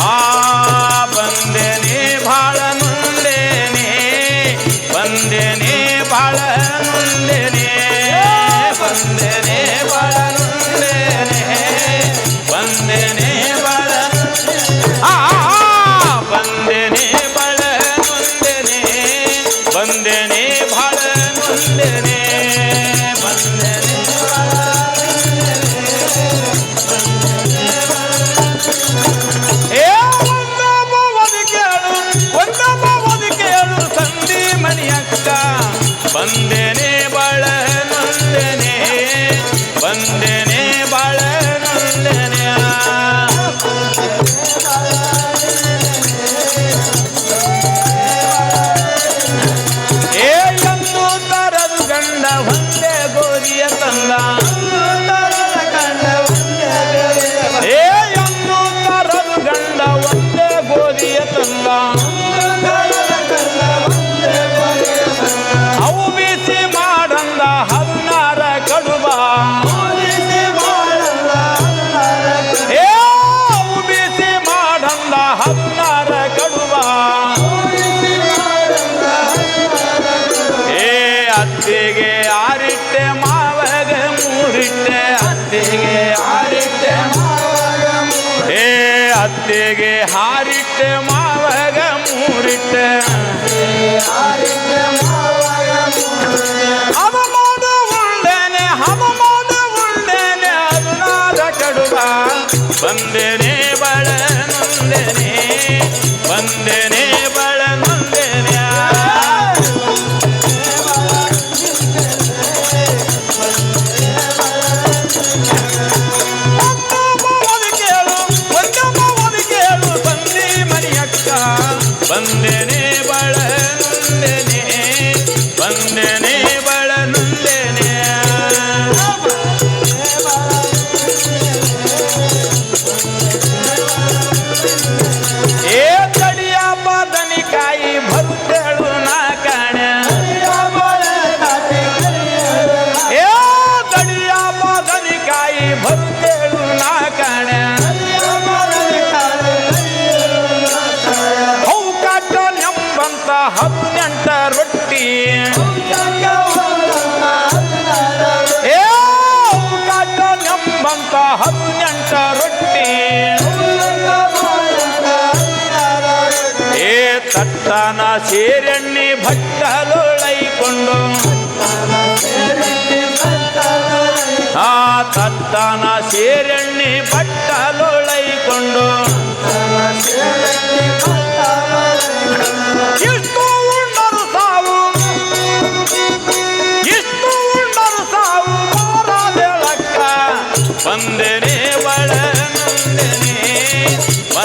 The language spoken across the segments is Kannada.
Ah. ಅತ್ತಿಗೆ ಆರಿಟ್ಟೆ ಮಾವಗ ಮೂರಿಟ್ಟೆ. ಅತ್ತಿಗೆ ಆರಿಟ್ಟೆ ಏ, ಅತ್ತಿಗೆ ಹಾರಿಟ್ಟೆ ಮಾವಗ ಮೂರಿಟ್ಟೆ. ಹಮ ಮಾಡು ಉಂಡೇನೆ ಹಮ ಮಾಡು ಉಂಡೇನೆ ಕಡುಬ. ಬಂದೇನೆ, ಬಳ, ನೊಂದೇನೆ. ನೆಂಬಂತ ಹದಿನೆಂಟ ರೊಟ್ಟಿ ಏ ತಟ್ಟನ ಸೇರೆಣ್ಣಿ ಭಟ್ಟಲೊಳೈಕೊಂಡು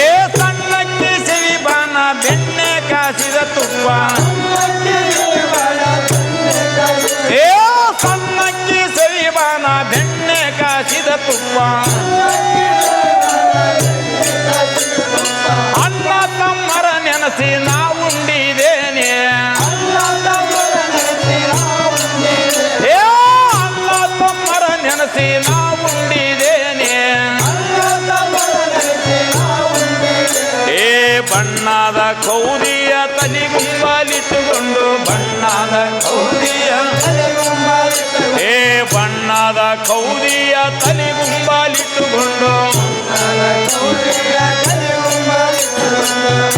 ಏ ಸಣ್ಣಕ್ಕೆ ಸಿರಿಬಾನ ಬೆಣ್ಣೆ ಕಾಸಿದ ತುಪ್ಪ. ಏ ಸಣ್ಣಕ್ಕೆ ಸಿರಿಬಾನ ಬೆಣ್ಣೆ ಕಾಸಿದ ತುಪ್ಪ. ಅಣ್ಣ ತಮ್ಮರ ನೆನಸಿ ಬಣ್ಣದ ಕೌದಿಯ ತಲಿಗುಂಬಲಿಟ್ಟುಕೊಂಡು ಬಣ್ಣದ ಕೌದಿಯ ಏ ಬಣ್ಣದ ಕೌದಿಯ ತಲಿಗುಂಬಲಿಟ್ಟುಕೊಂಡು ಕೌದಿಯ ಮುಚ್ಚಿರು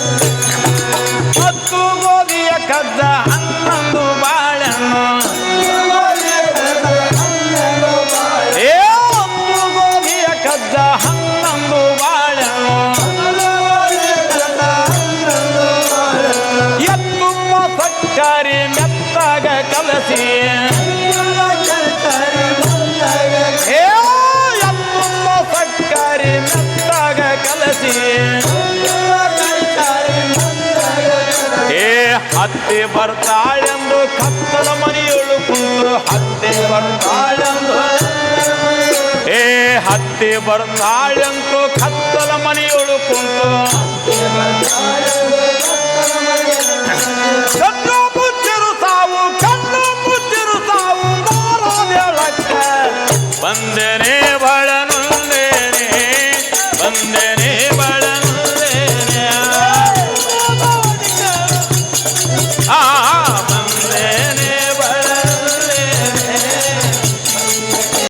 Come on. ಹತ್ತಿ ಬರ್ತಾಳೆಂದು ಕತ್ತಲ ಮನೆಯೊಳು ಕುಂತು ಹತ್ತಿ ಬರ್ತಾಳೆಂದು. ಏ, ಹತ್ತಿ ಬರ್ತಾಳೆಂದು ಕತ್ತಲ ಮನೆಯೊಳು ಕುಂತು ಕಣ್ಣು ಮುಚ್ಚಿರು ಸಾವು, ಕಣ್ಣು ಮುಚ್ಚಿರು ಬಳನುಂದೇನೆ